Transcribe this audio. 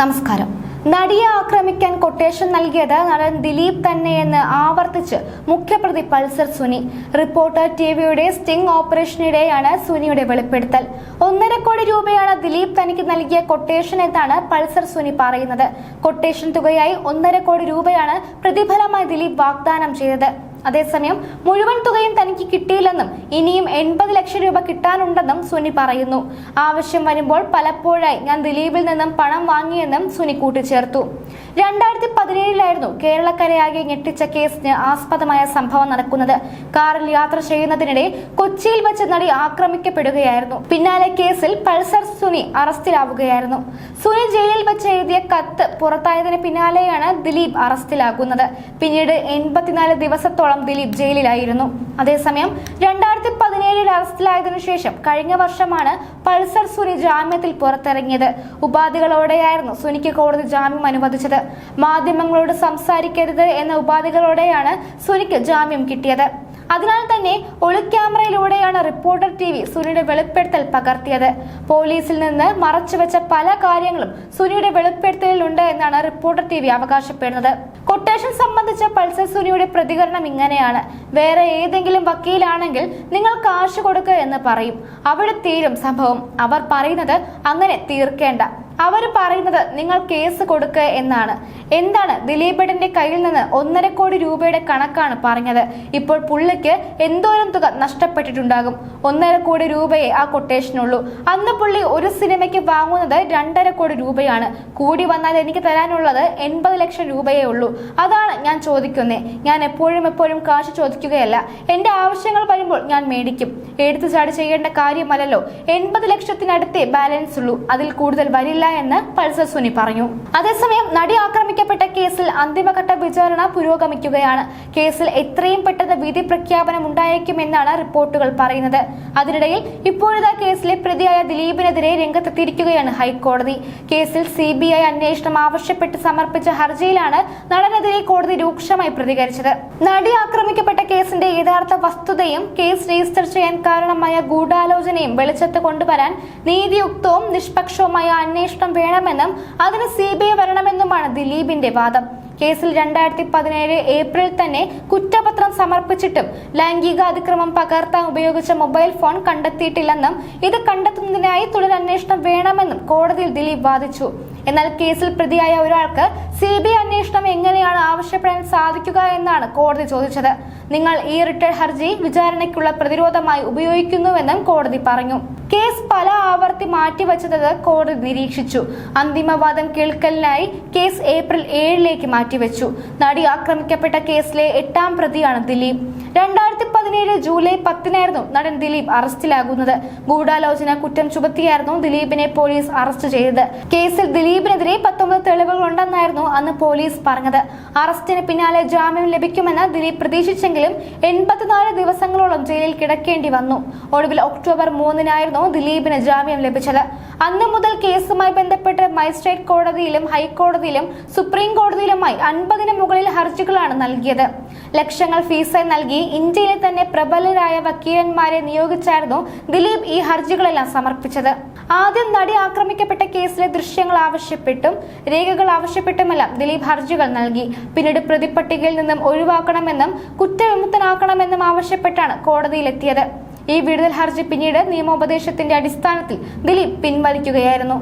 നമസ്കാരം. നടിയെ ആക്രമിക്കാൻ കൊട്ടേഷൻ നൽകിയത് നടൻ ദിലീപ് തന്നെയെന്ന് ആവർത്തിച്ച് മുഖ്യപ്രതി പൾസർ സുനി. റിപ്പോർട്ടർ ടിവിയുടെ സ്റ്റിംഗ് ഓപ്പറേഷനിടെയാണ് സുനിയുടെ വെളിപ്പെടുത്തൽ. ഒന്നര കോടി രൂപയാണ് ദിലീപ് തനിക്ക് നൽകിയ കൊട്ടേഷൻ എന്നാണ് പൾസർ സുനി പറയുന്നത്. കൊട്ടേഷൻ തുകയായി ഒന്നര കോടി രൂപയാണ് പ്രതിഫലമായി ദിലീപ് വാഗ്ദാനം ചെയ്തത്. അതേസമയം മുഴുവൻ തുകയും തനിക്ക് കിട്ടിയില്ലെന്നും ഇനിയും എൺപത് ലക്ഷം രൂപ കിട്ടാനുണ്ടെന്നും സുനി പറയുന്നു. ആവശ്യം വരുമ്പോൾ പലപ്പോഴായി ഞാൻ ദിലീപിൽ നിന്നും പണം വാങ്ങിയെന്നും സുനി കൂട്ടിച്ചേർത്തു. രണ്ടായിരത്തി പതിനേഴിലായിരുന്നു കേരളക്കരയാകെ ഞെട്ടിച്ച കേസിന് ആസ്പദമായ സംഭവം നടക്കുന്നത്. കാറിൽ യാത്ര ചെയ്യുന്നതിനിടെ കൊച്ചിയിൽ വെച്ച് നടി ആക്രമിക്കപ്പെടുകയായിരുന്നു. പിന്നാലെ കേസിൽ പൾസർ സുനി അറസ്റ്റിലാവുകയായിരുന്നു. സുനി ജയിലിൽ വെച്ച് എഴുതിയ കത്ത് പുറത്തായതിന് പിന്നാലെയാണ് ദിലീപ് അറസ്റ്റിലാകുന്നത്. പിന്നീട് എൺപത്തിനാല് ദിവസത്തോളം ദിലീപ് ജയിലിലായിരുന്നു. അതേസമയം രണ്ടായിരത്തി ശേഷം കഴിഞ്ഞ വർഷമാണ് പൾസർ സുനി ജാമ്യത്തിൽ പുറത്തിറങ്ങിയത്. ഉപാധികളോടെയായിരുന്നു സുനിക്ക് കോടതി ജാമ്യം അനുവദിച്ചത്. മാധ്യമങ്ങളോട് സംസാരിക്കരുത് എന്ന ഉപാധികളോടെയാണ് സുനിക്ക് ജാമ്യം കിട്ടിയത്. അതിനാൽ തന്നെ ഒളിക്യാമറയിലൂടെയാണ് റിപ്പോർട്ടർ ടി വി സുനിയുടെ വെളിപ്പെടുത്തൽ പകർത്തിയത്. പോലീസിൽ നിന്ന് മറച്ചുവെച്ച പല കാര്യങ്ങളും സുനിയുടെ വെളിപ്പെടുത്തലിലുണ്ട് എന്നാണ് റിപ്പോർട്ടർ ടി വി അവകാശപ്പെടുന്നത്. കൊട്ടേഷൻ സംബന്ധിച്ച പൾസർ സുനിയുടെ പ്രതികരണം ഇങ്ങനെയാണ്. വേറെ ഏതെങ്കിലും വക്കീലാണെങ്കിൽ നിങ്ങൾ കാശ് കൊടുക്കുക എന്ന് പറയും. അവിടെ തീരും സംഭവം. അവർ പറയുന്നത് അങ്ങനെ തീർക്കേണ്ട. അവർ പറയുന്നത് നിങ്ങൾ കേസ് കൊടുക്കുക എന്നാണ്. എന്താണ് ദിലീപേടന്റെ കയ്യിൽ നിന്ന് ഒന്നര കോടി രൂപയുടെ കണക്കാണ് പറഞ്ഞത്. ഇപ്പോൾ പുള്ളിക്ക് എന്തോരം തുക നഷ്ടപ്പെട്ടിട്ടുണ്ടാകും? ഒന്നര കോടി രൂപയെ ആ കൊട്ടേഷനുള്ളൂ. അന്ന് പുള്ളി ഒരു സിനിമയ്ക്ക് വാങ്ങുന്നത് രണ്ടര കോടി രൂപയാണ്. കൂടി വന്നാൽ എനിക്ക് തരാനുള്ളത് എൺപത് ലക്ഷം രൂപയേ ഉള്ളൂ. അതാണ് ഞാൻ ചോദിക്കുന്നേ. ഞാൻ എപ്പോഴും എപ്പോഴും കാശ് ചോദിക്കുകയല്ല. എന്റെ ആവശ്യങ്ങൾ വരുമ്പോൾ ഞാൻ മേടിക്കും. എടുത്തു ചാടി ചെയ്യേണ്ട കാര്യമല്ലല്ലോ. എൺപത് ലക്ഷത്തിനടുത്തേ ബാലൻസ് ഉള്ളൂ അതിൽ കൂടുതൽ വരില്ല എന്ന് പൾസർ സുനി പറഞ്ഞു. അതേസമയം നടി ആക്രമിക്കപ്പെട്ട കേസിൽ അന്തിമഘട്ട വിചാരണ പുരോഗമിക്കുകയാണ്. കേസിൽ എത്രയും പെട്ടെന്ന് വിധി പ്രഖ്യാപനം ഉണ്ടായേക്കുമെന്നാണ് റിപ്പോർട്ടുകൾ പറയുന്നത്. അതിനിടയിൽ ഇപ്പോഴത്തെ കേസിലെ പ്രതിയായ ദിലീപിനെതിരെ രംഗത്തെത്തിയിരിക്കുകയാണ് ഹൈക്കോടതി. കേസിൽ സി ബി ഐ അന്വേഷണം ആവശ്യപ്പെട്ട് സമർപ്പിച്ച ഹർജിയിലാണ് നടനെതിരെ കോടതി രൂക്ഷമായി പ്രതികരിച്ചത്. നടി ആക്രമിക്കപ്പെട്ട കേസിന്റെ യഥാർത്ഥ വസ്തുതയും കേസ് രജിസ്റ്റർ ചെയ്യാൻ കാരണമായ ഗൂഢാലോചനയും വെളിച്ചത്ത് കൊണ്ടുവരാൻ നീതിയുക്തവും നിഷ്പക്ഷവുമായ അന്വേഷണം വേണമെന്നും അതിന് സി ബി ഐ വരണമെന്നുമാണ് ദിലീപിന്റെ വാദം. കേസിൽ രണ്ടായിരത്തി പതിനേഴ് ഏപ്രിൽ തന്നെ കുറ്റപത്രം സമർപ്പിച്ചിട്ടും ലൈംഗിക അതിക്രമം പകർത്താൻ ഉപയോഗിച്ച മൊബൈൽ ഫോൺ കണ്ടെത്തിയിട്ടില്ലെന്നും ഇത് കണ്ടെത്തുന്നതിനായി തുടരന്വേഷണം വേണമെന്നും കോടതിയിൽ ദിലീപ് വാദിച്ചു. എന്നാൽ കേസിൽ പ്രതിയായ ഒരാൾക്ക് സി ബി ഐ അന്വേഷണം എങ്ങനെയാണ് ആവശ്യപ്പെടാൻ സാധിക്കുക എന്നാണ് കോടതി ചോദിച്ചത്. നിങ്ങൾ ഈ റിട്ടേൺ ഹർജി വിചാരണയ്ക്കുള്ള പ്രതിരോധമായി ഉപയോഗിക്കുന്നുവെന്നും കോടതി പറഞ്ഞു. കേസ് പല ആവർത്തി മാറ്റിവെച്ചത് കോടതി നിരീക്ഷിച്ചു. അന്തിമവാദം കേൾക്കലിനായി കേസ് ഏപ്രിൽ ഏഴിലേക്ക് മാറ്റിവെച്ചു നടി ആക്രമിക്കപ്പെട്ട കേസിലെ എട്ടാം പ്രതിയാണ് ദിലീപ്. രണ്ടായിരത്തി പതിനേഴ് ജൂലൈ പത്തിനായിരുന്നു നടൻ ദിലീപ് അറസ്റ്റിലാകുന്നത്. ഗൂഢാലോചന കുറ്റം ചുമത്തിയായിരുന്നു ദിലീപിനെ പോലീസ് അറസ്റ്റ് ചെയ്തത്. കേസിൽ ദിലീപിനെതിരെ പത്തൊമ്പത് തെളിവുകളുണ്ടെന്നായിരുന്നു അന്ന് പോലീസ് പറഞ്ഞത്. അറസ്റ്റിന് പിന്നാലെ ജാമ്യം ലഭിക്കുമെന്ന് ദിലീപ് പ്രതീക്ഷിച്ചെങ്കിലും എൺപത്തിനാല് ദിവസങ്ങളോളം ജയിലിൽ കിടക്കേണ്ടി വന്നു. ഒടുവിൽ ഒക്ടോബർ മൂന്നിനായിരുന്നു ദിലീപിന് ജാമ്യം ലഭിച്ചത്. അന്ന് മുതൽ കേസുമായി ബന്ധപ്പെട്ട് മജിസ്ട്രേറ്റ് കോടതിയിലും ഹൈക്കോടതിയിലും സുപ്രീം കോടതിയിലുമായി അൻപതിന് മുകളിൽ ഹർജികളാണ് നൽകിയത്. ലക്ഷങ്ങൾ ഫീസായി നൽകി ഇന്ത്യയിലെ തന്നെ പ്രബലരായ വക്കീലന്മാരെ നിയോഗിച്ചായിരുന്നു ദിലീപ് ഈ ഹർജികളെല്ലാം സമർപ്പിച്ചത്. ആദ്യം നടി ആക്രമിക്കപ്പെട്ട കേസിലെ ദൃശ്യങ്ങൾ ആവശ്യപ്പെട്ടും രേഖകൾ ആവശ്യപ്പെട്ടുമെല്ലാം ദിലീപ് ഹർജികൾ നൽകി. പിന്നീട് പ്രതിപ്പട്ടികയിൽ നിന്നും ഒഴിവാക്കണമെന്നും കുറ്റവിമുക്തനാക്കണമെന്നും ആവശ്യപ്പെട്ടാണ് കോടതിയിലെത്തിയത്. ഈ വിടുതൽ ഹർജി പിന്നീട് നിയമോപദേശത്തിന്റെ അടിസ്ഥാനത്തിൽ ദിലീപ് പിൻവലിക്കുകയായിരുന്നു